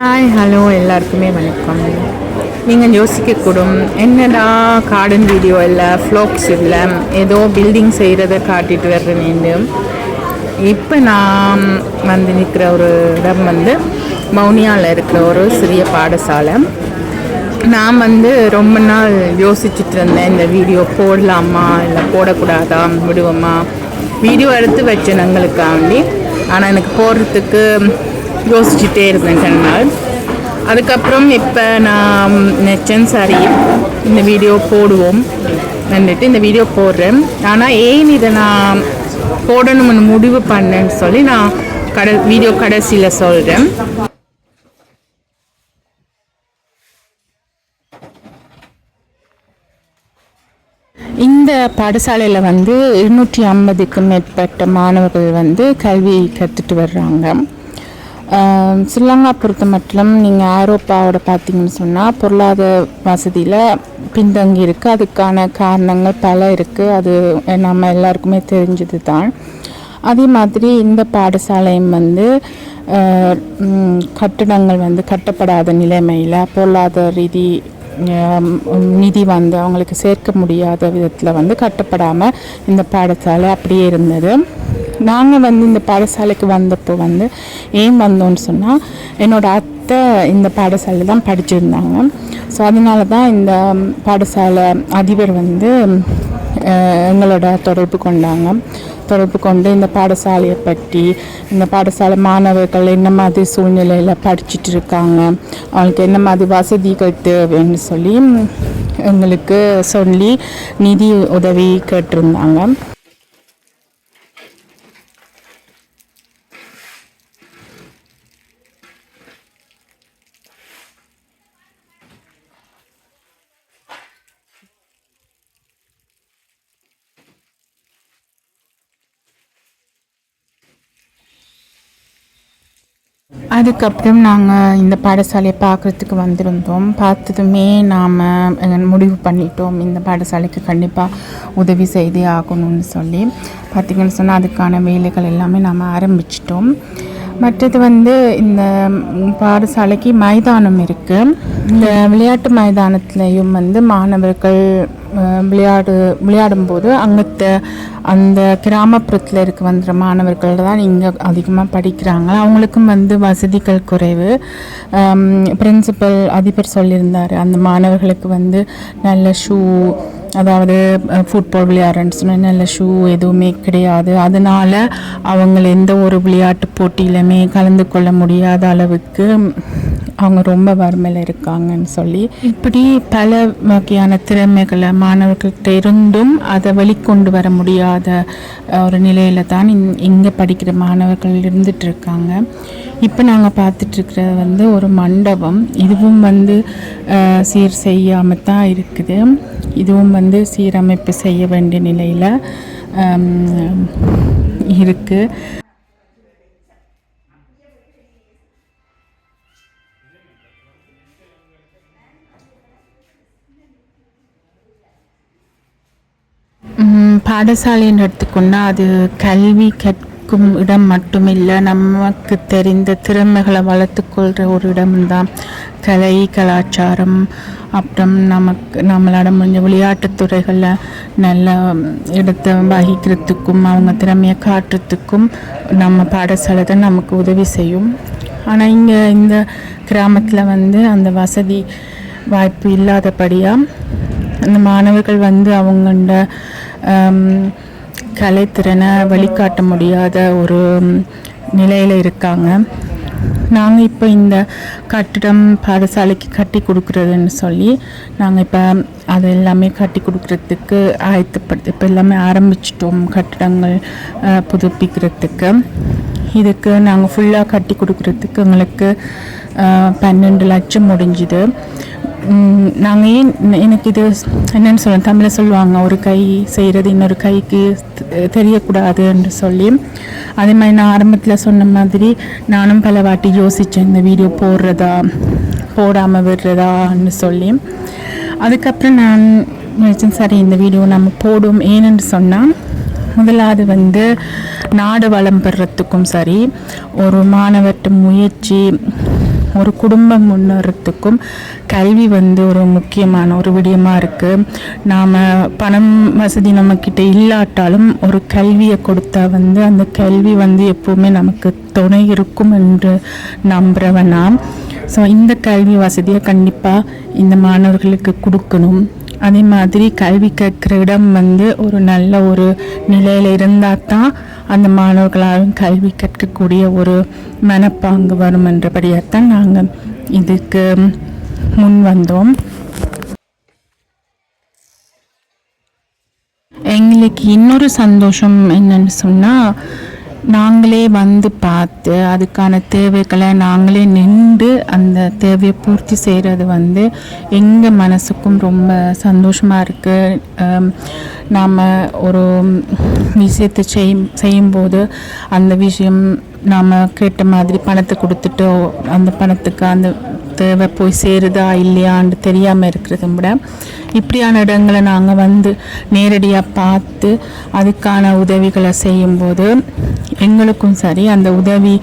Hi hello எல்லாருக்குமே வணக்கம். நீங்கள் யோசிக்கக்கூடும் என்னடா கார்டன் வீடியோ இல்லை ஃப்ளோக்ஸ் இல்லை ஏதோ பில்டிங் செய்கிறத காட்டிட்டு வர்றேன்னு இப்போ நான் வந்து நிற்கிற ஒரு இடம் வந்து மௌனியாவில் இருக்கிற ஒரு சிறிய பாடசாலை. நான் வந்து ரொம்ப நாள் யோசிச்சுட்டு இருந்தேன் இந்த வீடியோ போடலாமா இல்லை போடக்கூடாதா விடுவோமா? வீடியோ எடுத்து வச்சேன் எங்களுக்காண்டி. ஆனால் எனக்கு போடுறதுக்கு யோசிச்சுட்டே இருந்தேன் கொஞ்ச நாள். அதுக்கப்புறம் இப்போ நான் நெச்சன் சாரி இந்த வீடியோ போடுவோம். வந்துட்டு இந்த வீடியோ போடுறேன். ஆனால் ஏன் இதை நான் போடணும்னு முடிவு பண்ணேன்னு சொல்லி நான் கடை வீடியோ கடைசியில் சொல்கிறேன் இந்த பாடசாலையில் வந்து இருநூற்றி ஐம்பதுக்கும் மேற்பட்ட மாணவர்கள் வந்து கல்வி கற்றுட்டு வர்றாங்க. ஸ்ரீலங்கா பொறுத்த மட்டும் நீங்கள் ஐரோப்பாவோட பார்த்தீங்கன்னு சொன்னால் பொருளாதார வசதியில் பின்தங்கி இருக்குது அதுக்கான காரணங்கள் பல இருக்குது அது நம்ம எல்லாருக்குமே தெரிஞ்சது தான் அதே மாதிரி இந்த பாடசாலையும் வந்து கட்டடங்கள் கட்டிடங்கள் வந்து கட்டப்படாத நிலைமையில் பொருளாதார ரீதி நிதி வந்து அவங்களுக்கு சேர்க்க முடியாத விதத்தில் வந்து கட்டப்படாமல் இந்த பாடசாலை அப்படியே இருந்தது. நாங்கள் வந்து இந்த பாடசாலைக்கு வந்தப்போ வந்து ஏன் வந்தோம்னு சொன்னால் என்னோட அத்தை இந்த பாடசாலை தான் படிச்சிருந்தாங்க. ஸோ அதனால தான் இந்த பாடசாலை அதிபர் வந்து எங்களோட தொடர்பு கொண்டாங்க. தொடர்பு கொண்டு இந்த பாடசாலையை பற்றி இந்த பாடசாலை மாணவர்கள் என்ன மாதிரி சூழ்நிலையில் படிச்சுட்டு இருக்காங்க அவங்களுக்கு என்ன மாதிரி வசதிகள் தேவைன்னு சொல்லி எங்களுக்கு சொல்லி நிதி உதவி கேட்டிருந்தாங்க. அதுக்கப்புறம் நாங்கள் இந்த பாடசாலையை பார்க்குறதுக்கு வந்திருந்தோம். பார்த்ததுமே நாம் முடிவு பண்ணிட்டோம். இந்த பாடசாலைக்கு கண்டிப்பாக உதவி செய்தே ஆகணும்னு சொல்லி. பார்த்திங்கன்னு சொன்னால் அதுக்கான வேலைகள் எல்லாமே நாம் ஆரம்பிச்சிட்டோம். மற்றது வந்து இந்த பாடசாலைக்கு மைதானம் இருக்குது இந்த விளையாட்டு மைதானத்துலேயும் வந்து மாணவர்கள் விளையாடு விளையாடும்போது அங்கத்த அந்த கிராமப்புறத்தில் இருக்க வந்துற மாணவர்கள் தான் இங்கே அதிகமாக படிக்கிறாங்க. அவங்களுக்கும் வந்து வசதிகள் குறைவு. பிரின்சிபல் அதிபர் சொல்லியிருந்தார். அந்த மாணவர்களுக்கு வந்து நல்ல ஷூ அதாவது ஃபுட்பால் விளையாடுறேன்னு நல்ல ஷூ எதுவுமே கிடையாது. அதனால அவங்க எந்த ஒரு விளையாட்டு போட்டியிலுமே கலந்து கொள்ள முடியாத அளவுக்கு அவங்க ரொம்ப வறுமையில் இருக்காங்கன்னு சொல்லி இப்படி பல வகையான திறமைகளை மாணவர்கள்கிட்ட இருந்தும் அதை வெளிக்கொண்டு வர முடியாத ஒரு நிலையில தான் இங் இங்கே படிக்கிற மாணவர்கள் இருந்துட்டு இருக்காங்க. இப்போ நாங்கள் பார்த்துட்ருக்கிறது வந்து ஒரு மண்டபம். இதுவும் வந்து சீர் செய்யாமல் தான் இருக்குது. இதுவும் வந்து சீரமைப்பு செய்ய வேண்டிய நிலையில் இருக்குது ம், பாடசாலைன்னு எடுத்துக்கொண்டால் அது கல்வி கற்கும் இடம் மட்டுமில்லை நமக்கு தெரிந்த திறமைகளை வளர்த்துக்கொள்கிற ஒரு இடம்தான். கலை கலாச்சாரம் அப்புறம் நமக்கு நம்மளோட முடிஞ்ச விளையாட்டுத்துறைகளில் நல்ல இடத்தை வகிக்கிறதுக்கும் அவங்க திறமையை காட்டுறதுக்கும் நம்ம பாடசாலை தான் நமக்கு உதவி செய்யும். ஆனால் இங்கே இந்த கிராமத்தில் வந்து அந்த வசதி வாய்ப்பு இல்லாதபடியாக அந்த மாணவர்கள் வந்து அவங்களோட கலைத்திறனை வழிகாட்ட முடியாத ஒரு நிலையில் இருக்காங்க. நாங்கள் இப்போ இந்த கட்டிடம் பாடசாலைக்கு கட்டி கொடுக்குறதுன்னு சொல்லி நாங்கள் இப்போ அது எல்லாமே கட்டி கொடுக்குறதுக்கு ஆயத்தப்படுத்தி இப்போ எல்லாமே ஆரம்பிச்சிட்டோம் கட்டிடங்கள் புதுப்பிக்கிறதுக்கு. இதுக்கு நாங்கள் ஃபுல்லாக கட்டி கொடுக்குறதுக்கு எங்களுக்கு பன்னெண்டு லட்சம் முடிஞ்சுது. நாங்கள் ஏன் எனக்கு இது என்னன்னு சொல்ல தமிழில் சொல்லுவாங்க ஒரு கை செய்கிறது இன்னொரு கைக்கு தெரியக்கூடாது தெரியக்கூடாதுன்னு சொல்லி. அதே மாதிரி நான் ஆரம்பத்தில் சொன்ன மாதிரி நானும் பல வாட்டி யோசித்தேன் இந்த வீடியோ போடுறதா போடாமல் விடுறதான்னு சொல்லி. அதுக்கப்புறம் நான் நினச்சேன் சரி இந்த வீடியோ நம்ம போடும் ஏன்னு சொன்னால் முதலாவது வந்து நாடு வளம் பெறத்துக்கும் சரி ஒரு மாணவர்கிட்ட முயற்சி ஒரு குடும்பம் முன்னேறத்துக்கும் கல்வி வந்து ஒரு முக்கியமான ஒரு விடயமாக இருக்குது நாம் பணம் வசதி நம்மக்கிட்ட இல்லாட்டாலும் ஒரு கல்வியை கொடுத்தா வந்து அந்த கல்வி வந்து எப்போவுமே நமக்கு துணை இருக்கும் என்று நம்புகிறவன் ஸோ இந்த கல்வி வசதியை கண்டிப்பாக இந்த மாணவர்களுக்கு கொடுக்கணும். அதே மாதிரி கல்வி கற்கிற இடம் வந்து ஒரு நல்ல ஒரு நிலையில் இருந்தால் தான் அந்த மாணவர்களாலும் கல்வி கற்கக்கூடிய ஒரு மனப்பாங்கு வரும் என்றபடியாகத்தான் நாங்கள் இதுக்கு முன் வந்தோம். எங்களுக்கு இன்னொரு சந்தோஷம் என்னன்னு சொன்னால் நாங்களே வந்து பார்த்து அதுக்கான தேவைகளை நாங்களே நின்று அந்த தேவையை பூர்த்தி செய்கிறது வந்து எங்கள் மனசுக்கும் ரொம்ப சந்தோஷமாக இருக்குது நாம் ஒரு விஷயத்தை செய் செய்யும்போது அந்த விஷயம் நாம் கேட்ட மாதிரி பணத்தை கொடுத்துட்டோ அந்த பணத்துக்கு அந்த தேவை போய் சேருதா இல்லையான்னு தெரியாமல் இருக்கிறத விட இப்படியான இடங்களை நாங்கள் வந்து நேரடியாக பார்த்து அதுக்கான உதவிகளை செய்யும்போது எங்களுக்கும் சரி அந்த உதவி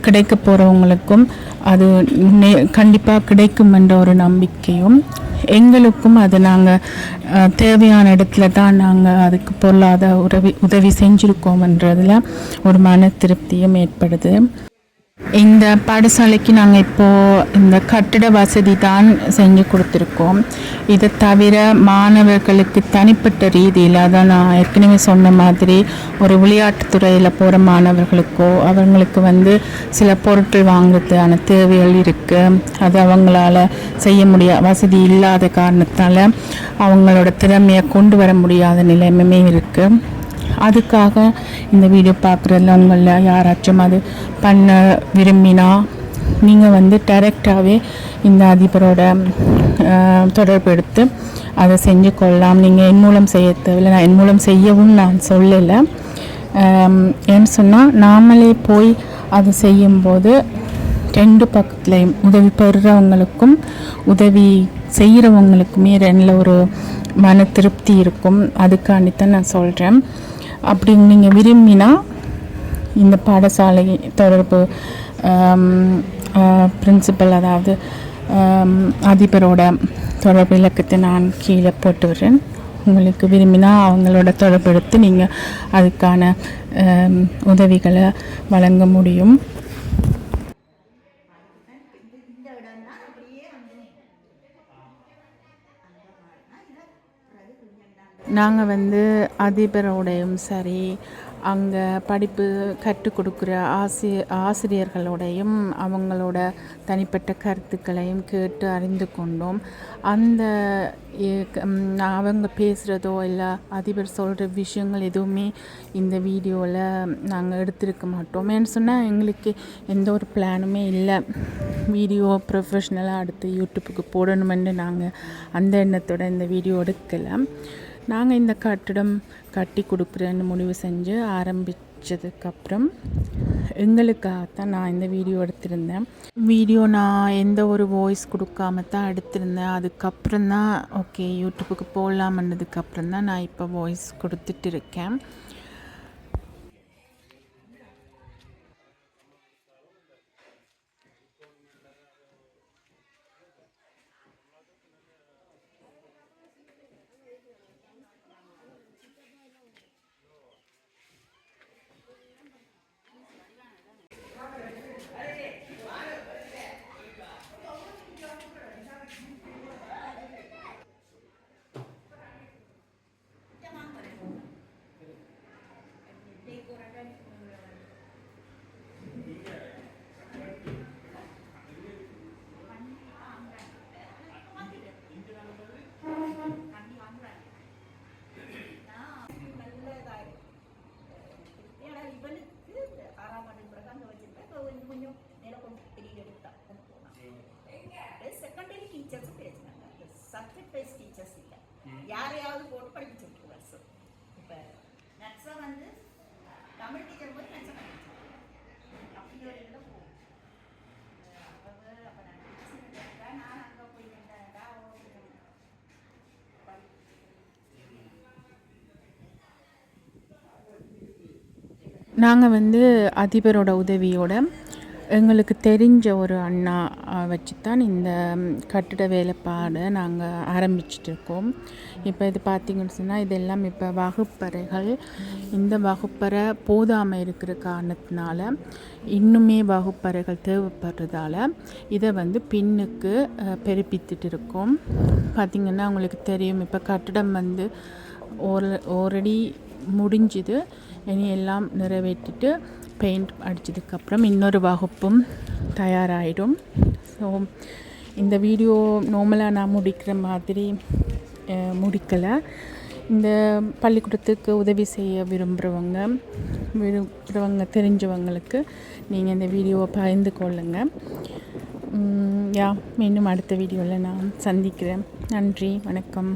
கிடைக்க போகிறவங்களுக்கும் அது நே கண்டிப்பாக கிடைக்கும் என்ற ஒரு நம்பிக்கையும் எங்களுக்கும் அது நாங்கள் தேவையான இடத்துல தான் நாங்கள் அதுக்கு பொருளாதார உதவி உதவி செஞ்சுருக்கோம்ன்றதுல ஒரு மன திருப்தியும் ஏற்படுது. இந்த பாடசாலைக்கு நாங்கள் இப்போது இந்த கட்டிட வசதி தான் செஞ்சு கொடுத்துருக்கோம். இதை தவிர மாணவர்களுக்கு தனிப்பட்ட ரீதியில் அதான் நான் ஏற்கனவே சொன்ன மாதிரி ஒரு விளையாட்டுத்துறையில் போகிற மாணவர்களுக்கோ அவங்களுக்கு வந்து சில பொருட்கள் வாங்குறதுக்கான தேவைகள் இருக்குது அது அவங்களால செய்ய முடிய வசதி இல்லாத காரணத்தால் அவங்களோட திறமையை கொண்டு வர முடியாத நிலைமையுமே இருக்குது அதுக்காக இந்த வீடியோ பார்க்குறதுல உங்களில் யாராச்சும் அது பண்ண விரும்பினா நீங்கள் வந்து டைரெக்டாகவே இந்த அதிபரோட தொடர்பு எடுத்து அதை செஞ்சு கொள்ளலாம். நீங்கள் என் மூலம் செய்ய தேவையில்லை நான் என் மூலம் செய்யவும் நான் சொல்லலை. ஏன்னு சொன்னால் நாமளே போய் அது செய்யும்போது ரெண்டு பக்கத்துலேயும் உதவி பெறுறவங்களுக்கும் உதவி செய்கிறவங்களுக்குமே ரெண்டில் ஒரு மன திருப்தி இருக்கும். அதுக்காண்டி தான் நான் சொல்கிறேன் அப்படி நீங்கள் விரும்பினா இந்த பாடசாலை தொடர்பு பிரின்சிபல் அதாவது அதிபரோட தொடர்பு இலக்கத்தை நான் கீழே போட்டு விடுறேன் உங்களுக்கு விரும்பினா அவங்களோட தொடர்பு எடுத்து நீங்கள் அதுக்கான உதவிகளை வழங்க முடியும். நாங்கள் வந்து அதிபரோடையும் சரி அங்கே படிப்பு கற்றுக் கொடுக்குற ஆசி ஆசிரியர்களோடையும் அவங்களோட தனிப்பட்ட கருத்துக்களையும் கேட்டு அறிந்து கொண்டோம். அந்த அவங்க பேசுகிறதோ இல்லை அதிபர் சொல்கிற விஷயங்கள் எதுவுமே இந்த வீடியோவில் நாங்கள் எடுத்திருக்க மாட்டோம். ஏன்னு சொன்னால் எங்களுக்கு எந்த ஒரு பிளானுமே இல்லை. வீடியோ ப்ரொஃபஷ்னலாக அடுத்து யூடியூப்புக்கு போடணுமென்று நாங்கள் அந்த எண்ணத்தோட இந்த வீடியோ எடுக்கலை. நாங்கள் இந்த கட்டிடம் கட்டி கொடுக்குறேன்னு முடிவு செஞ்சு ஆரம்பித்ததுக்கப்புறம் எங்களுக்காகத்தான் நான் இந்த வீடியோ எடுத்திருந்தேன். வீடியோ நான் எந்த ஒரு வாய்ஸ் கொடுக்காம தான் எடுத்திருந்தேன். அதுக்கப்புறம் தான் ஓகே யூடியூப்புக்கு போடலாமன்னதுக்கப்புறம் தான் நான் இப்போ வாய்ஸ் கொடுத்துட்டு இருக்கேன் ஏன்னா இவனுக்கு இந்த ஆறாம் ஆண்டு பிறகு அங்கே வச்சிருக்கேன் இப்போ கொஞ்சம் கொஞ்சம் நேரம் கொஞ்சம் பெரிய எடுத்தா கொண்டு போனான் செகண்டரி டீச்சர்ஸும் பேசினாங்க சப்ஜெக்ட் வைஸ் டீச்சர்ஸ் இல்லை யாரையாவது போட்டு படிக்க விட்டுருவார் சார் இப்போ நட்ஸா வந்து தமிழ் டீச்சர் போது நட்ஸா படிச்சு அப்படி ஒரு இதில் போகும் அவங்க அப்போ நான் டீச்சர் நான் அங்கே போய் கேட்டேன்டா நாங்கள் வந்து அதிபரோட உதவியோட எங்களுக்கு தெரிஞ்ச ஒரு அண்ணா வச்சு தான் இந்த கட்டிட வேலைப்பாடை நாங்கள் ஆரம்பிச்சிட்டு இருக்கோம் இப்போ இது பார்த்திங்கன்னு சொன்னால் இதெல்லாம் இப்போ வகுப்பறைகள். இந்த வகுப்பறை போதாமல் இருக்கிற காரணத்தினால இன்னுமே வகுப்பறைகள் தேவைப்படுறதால இதை வந்து பின்னுக்கு பெருப்பித்துட்டு இருக்கோம் பார்த்திங்கன்னா உங்களுக்கு தெரியும் இப்போ கட்டிடம் வந்து ஓர ஆல்ரெடி முடிஞ்சுது. இனி எல்லாம் நிறைவேற்றிட்டு பெயிண்ட் அடித்ததுக்கப்புறம் இன்னொரு வகுப்பும் தயாராகிடும் ஸோ இந்த வீடியோ நார்மலாக நான் முடிக்கிற மாதிரி முடிக்கலை. இந்த பள்ளிக்கூடத்துக்கு உதவி செய்ய விரும்புகிறவங்க விரும்புகிறவங்க தெரிஞ்சவங்களுக்கு நீங்கள் இந்த வீடியோவை பகிர்ந்து கொள்ளுங்கள் யா மீண்டும் அடுத்த வீடியோவில் நான் சந்திக்கிறேன். நன்றி வணக்கம்.